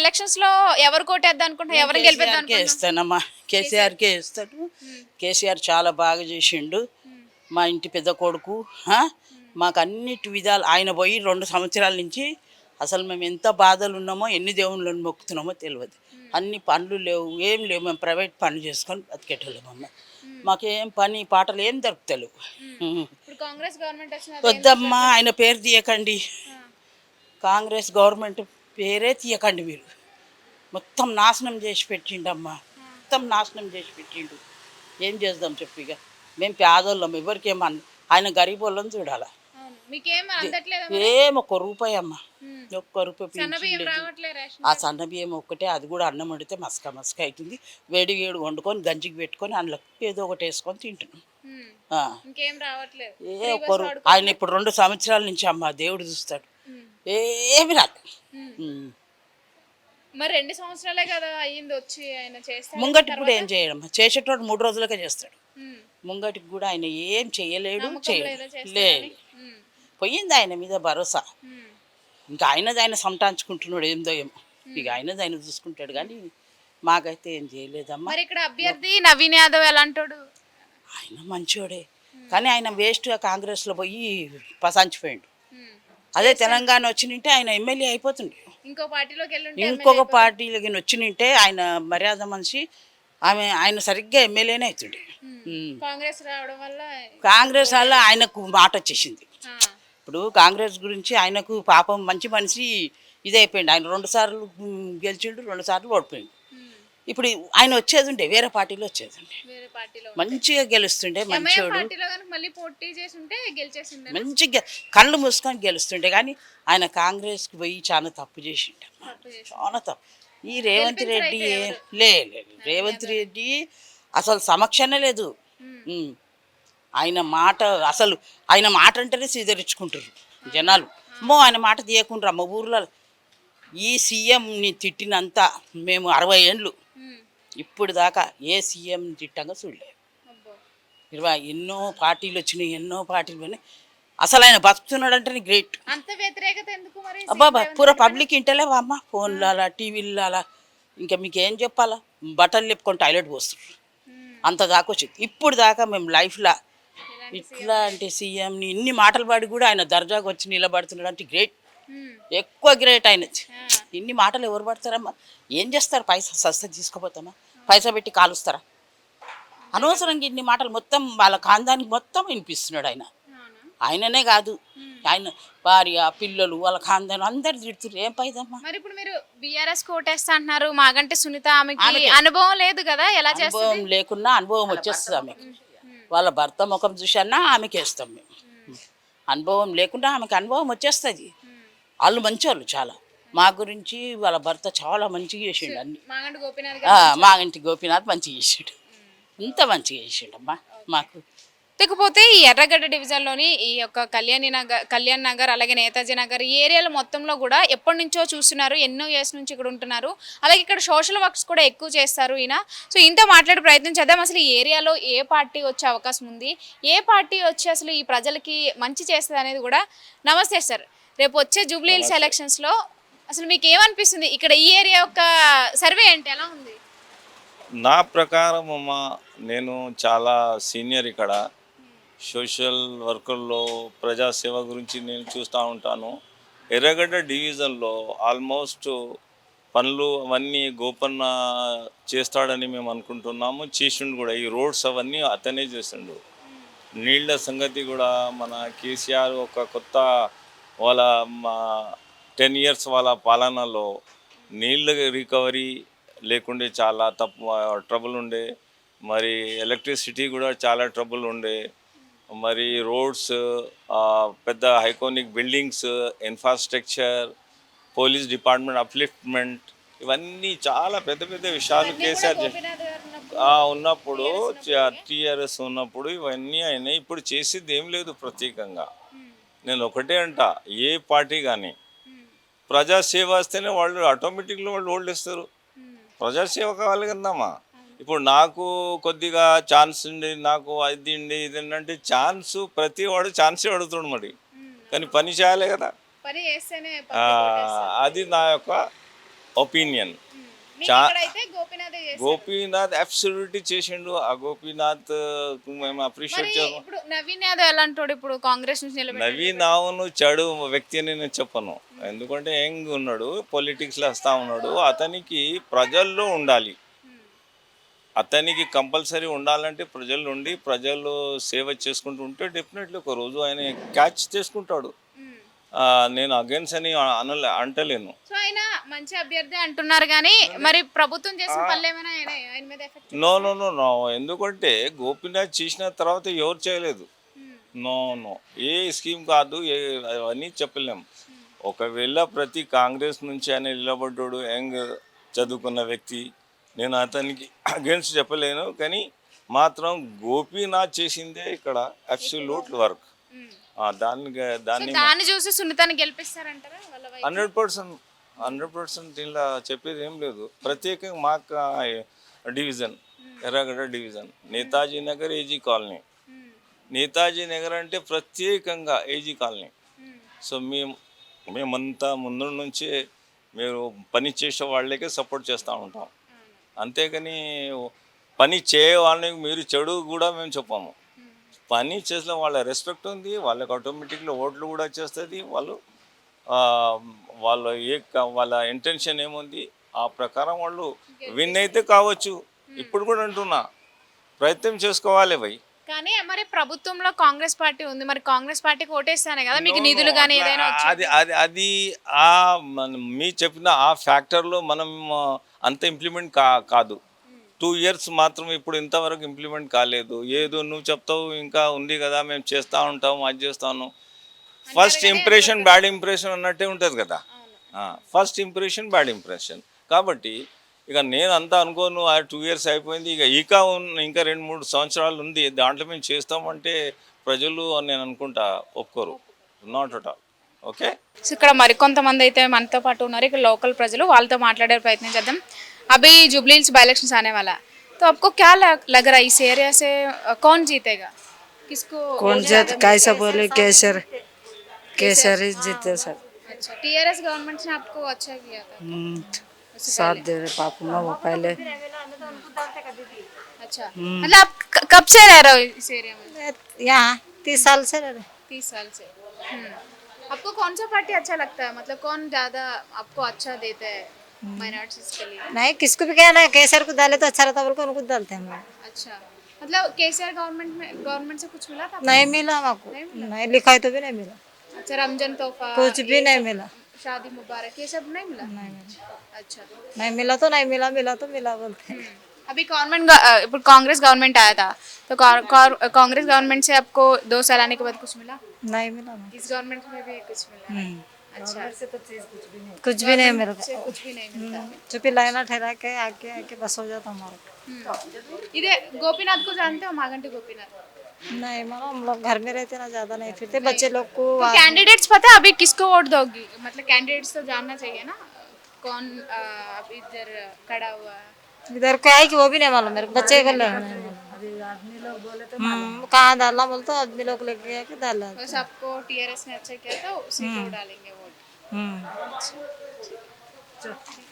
ఎలక్షన్స్లో ఎవరు కోటేద్దాం ఎవరిని గెలిపిద్దాం ఇస్తానమ్మా. కేసీఆర్కే ఇస్తాడు. కేసీఆర్ చాలా బాగా చేసిండు. మా ఇంటి పెద్ద కొడుకు? మాకు అన్నిటి విధాలు ఆయన పోయి రెండు సంవత్సరాల నుంచి అసలు మేము ఎంత బాధలు ఉన్నామో ఎన్ని దేవుళ్ళని మొక్కుతున్నామో తెలియదు. అన్ని పనులు లేవు ఏం లేవు. మేము ప్రైవేట్ పనులు చేసుకొని బతికేటోళ్ళమమ్మ మాకేం పని పాటలు ఏం దొరుకుతలేవు వద్దమ్మా ఆయన పేరు తీయకండి. కాంగ్రెస్ గవర్నమెంట్ పేరే తీయకండి మీరు. మొత్తం నాశనం చేసి పెట్టిండమ్మా. మొత్తం నాశనం చేసి పెట్టిండు. ఏం చేద్దాం చెప్పు ఇక. మేము పేదోళ్ళం ఎవరికేం అన్న ఆయన గరీబ్ వాళ్ళని చూడాలా ఏం ఒక్క రూపాయి అమ్మా. ఒక్క రూపాయి ఆ సన్న బియ్యం ఒక్కటే అది కూడా అన్నం వండితే మసక మసక అవుతుంది వేడి వేడి వండుకొని గంజికి పెట్టుకొని అందులో ఏదో ఒకటి వేసుకొని తింటున్నాం. ఏ ఒక్కరు ఆయన ఇప్పుడు రెండు సంవత్సరాల నుంచి అమ్మ దేవుడు చూస్తాడు. ఏమి రాదు. మరి రెండు సంవత్సరాలే కదా అయ్యింది వచ్చి ఆయన చేస్తే ముంగటికి కూడా ఏం చేయడం చేసేటోడు మూడు రోజులకే చేస్తాడు. ముంగటికి కూడా ఆయన ఏం చేయలేడు లేదా. పోయింది ఆయన మీద భరోసా. ఇంకా ఆయనది ఆయన సంటాంచుకుంటున్నాడు ఏందో ఏమో. ఇక ఆయనది ఆయన చూసుకుంటాడు కానీ మాకైతే ఏం చేయలేదమ్మా. మరి ఇక్కడ అభ్యర్థి నవీన్ యాదవ్ ఎలాంటోడు? ఆయన మంచోడే. కానీ ఆయన వేస్ట్గా కాంగ్రెస్లో పోయి పసాంచిపోయాడు. అదే తెలంగాణ వచ్చినంటే ఆయన ఎమ్మెల్యే అయిపోతుండే. ఇంకో పార్టీలోకి ఇంకొక పార్టీలకి వచ్చినంటే ఆయన మర్యాద మనిషి ఆమె ఆయన సరిగ్గా ఎమ్మెల్యేనే అవుతుండే. కాంగ్రెస్ రావడం వల్ల కాంగ్రెస్ వల్ల ఆయనకు మాట వచ్చేసింది. ఇప్పుడు కాంగ్రెస్ గురించి ఆయనకు పాపం మంచి మనిషి ఇదైపోయింది ఆయన రెండు సార్లు గెలిచిండు రెండు సార్లు ఓడిపోయిండు. ఉమ్. ఇప్పుడు ఆయన వచ్చేది ఉండే వేరే పార్టీలో వచ్చేది ఉండే వేరే పార్టీలో మంచిగా గెలుస్తుండే మంచోడు. మంచిగా కళ్ళు మూసుకొని గెలుస్తుండే కానీ ఆయన కాంగ్రెస్కి పోయి చాలా తప్పు చేసిండు చాలా తప్పు. ఈ రేవంత్ రెడ్డి లే లే, రేవంత్ రెడ్డి అసలు సమక్షనే లేదు. ఆయన మాట అసలు ఆయన మాట అంటేనే సీదరించుకుంటారు జనాలు. అమ్మో ఆయన మాట తీయకుండా మా ఊర్లో. ఈ సీఎంని తిట్టినంత మేము అరవై ఏండ్లు. ఇప్పుడు దాకా ఏ సీఎం తిట్టంగా చూడలేదు. ఇరవై ఎన్నో పార్టీలు వచ్చినాయి ఎన్నో పార్టీలు పోయినాయి. అసలు ఆయన బతుకుతున్నాడంటే గ్రేట్. అంత వ్యతిరేకత ఎందుకు మరి అబ్బా పూర పబ్లిక్ ఇంటలేవా అమ్మ ఫోన్లాలా టీవీలాలా. ఇంకా మీకు ఏం చెప్పాలా? బట్టలు లేపుకొని టాయిలెట్ పోస్తున్నారు ఉమ్. అంత దాకా వచ్చింది. ఇప్పుడు దాకా మేము లైఫ్లో ఇట్లాంటి సీఎంని ఇన్ని మాటలు పాడి కూడా ఆయన దర్జాకు వచ్చి నిలబడుతున్నాడు అంటే గ్రేట్. ఎక్కువ గ్రేట్ ఆయన. ఆ. ఇన్ని మాటలు ఎవరు పడతారమ్మా? ఏం చేస్తారు? పైసా సస్త తీసుకోపోతామా? పైసా పెట్టి కాలుస్తారా? అనవసరంగా ఇన్ని మాటలు మొత్తం వాళ్ళ ఖాందానికి మొత్తం వినిపిస్తున్నాడు ఆయన? ఆయననే కాదు. ఆయన భార్య పిల్లలు వాళ్ళ ఖాందాను అందరు తిడుతున్నారు ఏం పైదమ్మా? మరి ఇప్పుడు మీరు బిఆర్ఎస్ కోటేస్తా అంటున్నారు. మాగంటే సునీత ఆమెకి. అనుభవం లేదు కదా? ఎలా అనుభవం లేకున్నా అనుభవం వచ్చేస్తుంది ఆమెకి. వాళ్ళ భర్త ముఖం చూసన్నా ఆమెకి వేస్తాం మేము. అనుభవం లేకుండా ఆమెకి అనుభవం వచ్చేస్తుంది. వాళ్ళు మంచోళ్ళు చాలా. మా గురించి వాళ్ళ భర్త చాలా మంచిగా చేసిండు అన్ని. మా ఇంటి గోపీనాథ్ మంచిగా చేసాడు. ఇంత మంచిగా చేసిండమ్మా మాకు. లేకపోతే ఈ ఎర్రగడ్డ డివిజన్లోని ఈ యొక్క కళ్యాణి నగర్ కళ్యాణ్ నగర్ అలాగే నేతాజీ నగర్ ఈ ఏరియాలో మొత్తంలో కూడా ఎప్పటి నుంచో చూస్తున్నారు ఎన్నో ఇయర్స్ నుంచి ఇక్కడ ఉంటున్నారు. అలాగే ఇక్కడ సోషల్ వర్క్స్ కూడా ఎక్కువ చేస్తారు ఈయన. సో ఇంత మాట్లాడే ప్రయత్నం చేద్దాం. అసలు ఈ ఏరియాలో ఏ పార్టీ వచ్చే అవకాశం ఉంది? ఏ పార్టీ వచ్చి అసలు ఈ ప్రజలకి మంచి చేస్తుంది అనేది కూడా నమస్తే సార్. రేపు వచ్చే జూబ్లీ హిల్స్ ఎలక్షన్స్లో అసలు మీకు ఏమనిపిస్తుంది? ఇక్కడ ఈ ఏరియా యొక్క సర్వే ఏంటి ఎలా ఉంది? నా ప్రకారం అమ్మ నేను చాలా సీనియర్ ఇక్కడ. సోషల్ వర్కర్లో ప్రజాసేవ గురించి నేను చూస్తూ ఉంటాను. ఎర్రగడ్డ డివిజన్లో ఆల్మోస్ట్ పనులు అవన్నీ గోపన్న చేస్తాడని మేము అనుకుంటున్నాము. చేసిండు కూడా. ఈ రోడ్స్ అవన్నీ అతనే చేసిండు. నీళ్ళ సంగతి కూడా మన కేసీఆర్ ఒక కొత్త వాళ్ళ మా టెన్ ఇయర్స్ వాళ్ళ పాలనలో నీళ్ళ రికవరీ లేకుండే చాలా తప్పు ట్రబుల్ ఉండే. మరి ఎలక్ట్రిసిటీ కూడా చాలా ట్రబుల్ ఉండే. మరి రోడ్స్ పెద్ద iconic buildings infrastructure police department upliftment ఇవన్నీ చాలా పెద్ద పెద్ద విషయాలు కేసీఆర్ ఉన్నప్పుడు టీఆర్ఎస్ ఉన్నప్పుడు? ఇవన్నీ అయినాయి ఇప్పుడు చేసేది ఏం లేదు ప్రత్యేకంగా. నేను ఒకటే అంట ఏ పార్టీ కానీ ప్రజాసేవ వస్తేనే వాళ్ళు ఆటోమేటిక్గా వాళ్ళు ఓల్డ్ ఇస్తారు ప్రజాసేవ కావాలి కదమ్మా. ఇప్పుడు నాకు కొద్దిగా ఛాన్స్ ఉండి నాకు అది ఉండి ఇది అంటే ఛాన్స్ ప్రతి వాడు ఛాన్సే అడుగుతాడు మరి. కానీ పని చేయాలి కదా. అది నా యొక్క ఒపీనియన్. గోపీనాథ్ అబ్సల్యూట్లీ చేసిండు. ఆ గోపీనాథ్ మేము అప్రిషియేట్ చేస్తాం. ఇప్పుడు నవీన్ యాదవ్ ఎలాంటోడు ఇప్పుడు కాంగ్రెస్ నుంచి నిలబడి నవీన్ అవును చెడు వ్యక్తి అని నేను చెప్పను. ఎందుకంటే యంగ్ ఉన్నాడు పొలిటిక్స్లో వస్తూ ఉన్నాడు. అతనికి ప్రజల్లో ఉండాలి. అతనికి కంపల్సరీ ఉండాలంటే ప్రజలు ఉండి ప్రజలు సేవ చేసుకుంటూ ఉంటే డెఫినెట్లీ ఒక రోజు ఆయన క్యాచ్ చేసుకుంటాడు. నేను అగేన్స్ అని అనలే అంటలేను. సో ఆయన మంచి అభ్యర్థి అంటున్నారు కానీ మరి ప్రభుత్వం చేసిన పనులు ఏమైనా ఆయన ఆయన మీద effect no no no no ఎందుకంటే గోపీనాథ్ చేసిన తర్వాత ఎవరు చేయలేదు. నో నో ఏ స్కీమ్ కాదు ఏ అవన్నీ చెప్పలేం. ఒకవేళ ప్రతి కాంగ్రెస్ నుంచి ఆయన నిలబడ్డాడు యంగ్ చదువుకున్న వ్యక్తి నేను అతనికి అగేన్స్ట్ చెప్పలేను. కానీ మాత్రం గోపీనాథ్ చేసిందే ఇక్కడ అబ్సల్యూట్ వర్క్ దాన్ని దాన్ని దాన్ని చూసి సున్నితాన్ని గెలిపిస్తారంటారా? హండ్రెడ్ పర్సెంట్ హండ్రెడ్ పర్సెంట్ దీనిలో చెప్పేది ఏం లేదు. ప్రత్యేకంగా మాకు division Erragadda division. Netaji Nagar AG colony. Netaji Nagar అంటే ప్రత్యేకంగా ఏజీ కాలనీ. సో మేము మేమంతా ముందు నుంచే మీరు పని చేసే వాళ్ళకే సపోర్ట్ చేస్తూ ఉంటాం. అంతేగాని పని చేయ వాళ్ళని మీరు చెడు కూడా మేము చెప్పాము. పని చేసిన వాళ్ళ రెస్పెక్ట్ ఉంది వాళ్ళకి ఆటోమేటిక్గా ఓట్లు కూడా చేస్తుంది వాళ్ళు వాళ్ళ ఏ వాళ్ళ ఇంటెన్షన్ ఏముంది ఆ ప్రకారం వాళ్ళు విన్ అయితే కావచ్చు. ఇప్పుడు కూడా అంటున్నా ప్రయత్నం చేసుకోవాలి భయ్. కానీ మరి ప్రభుత్వంలో కాంగ్రెస్ పార్టీ ఉంది మరి కాంగ్రెస్ పార్టీకి ఓటేస్తానే కదా మీకు నిధులు కానీ ఏదైనా అది అది అది ఆ మీ చెప్పిన ఆ ఫ్యాక్టర్లో మనం అంత ఇంప్లిమెంట్ కా కాదు. టూ ఇయర్స్ మాత్రం ఇప్పుడు ఇంతవరకు ఇంప్లిమెంట్ కాలేదు. ఏదో నువ్వు చెప్తావు ఇంకా ఉంది కదా మేము చేస్తూ ఉంటాము అది చేస్తాను ఫస్ట్ ఇంప్రెషన్ బ్యాడ్ ఇంప్రెషన్ అన్నట్టే ఉంటుంది కదా. ఫస్ట్ ఇంప్రెషన్ బ్యాడ్ ఇంప్రెషన్ కాబట్టి ఇక నేను అంతా అనుకోను ఆ టూ ఇయర్స్ అయిపోయింది ఇక ఇంకా ఇంకా రెండు మూడు సంవత్సరాలు ఉంది దాంట్లో మేము చేస్తామంటే ప్రజలు అని నేను అనుకుంటా ఒప్పుకోరు. Not at all okay so ఇక్కడ మరికొంతమంది అయితే మనతో పాటు ఉన్నారు ఇక్కడ లోకల్ ప్రజలు వాళ్ళతో మాట్లాడే ప్రయత్నం చేద్దాం. अभी जुबली हिल्स बाई इलेक्शन आने वाला है। तो आपको क्या लग, लग रहा है इस एरिया से कौन जीतेगा? किसको कौन जात कैसा बोले? केसर केसर ही जीते सर। अच्छा टीआरएस गवर्नमेंट ने आपको अच्छा किया था। हम्म, साथ दे रहे पापू में वो पहले। अच्छा मतलब आप कब से रह रहे हो इस एरिया में? यहाँ तीस साल से रह रहे। तीस साल से। हम्म। आपको कौन सा पार्टी अच्छा लगता है? मतलब कौन ज़्यादा आपको अच्छा देता है? माइनॉरिटीज के लिए। नहीं किसको भी कहना है केसर को डाले तो अच्छा रहता बोल के उनको डालते हैं हम? अच्छा मतलब केसीआर गवर्नमेंट में गवर्नमेंट से कुछ मिला था नहीं मिला हमको। नहीं लिखा है तो भी नहीं मिला। अच्छा रमज़ान तोहफा कुछ भी नहीं मिला। शादी मुबारक ये सब नहीं मिला? नहीं मिला। अच्छा। नहीं मिला तो नहीं मिला मिला तो मिला बोलते हैं। अभी गवर्नमेंट कांग्रेस गवर्नमेंट आया था तो कांग्रेस गवर्नमेंट से आपको दो साल आने के बाद कुछ मिला? नहीं मिला। इस गवर्नमेंट में भी कुछ मिला। हम्म, अच्छा कुछ भी नहीं। मिला से कुछ भी नहीं मिलता। चुपी लाइना ठहरा के आके आके बस हो जाता हमारा। हम्म। इधर गोपीनाथ को जानते हो मागंटी गोपीनाथ? नहीं मानो हम लोग घर में रहते ना ज़्यादा नहीं फिरते। बच्चे लोग को तो कैंडिडेट्स पता है अभी किसको वोट दोगी? मतलब कैंडिडेट्स तो जानना चाहिए ना। कौन अ, अब इधर खड़ा हुआ इधर क्या है कि वो भी नहीं मालूम मेरे को। बच्चे को नहीं मालूम हम्म, कहाँ डालना बोलते तो आदमी लोग लेके गया कि डाला आपको टीआरएस ने अच्छा किया था उसी को डालेंगे 음. 저, 저.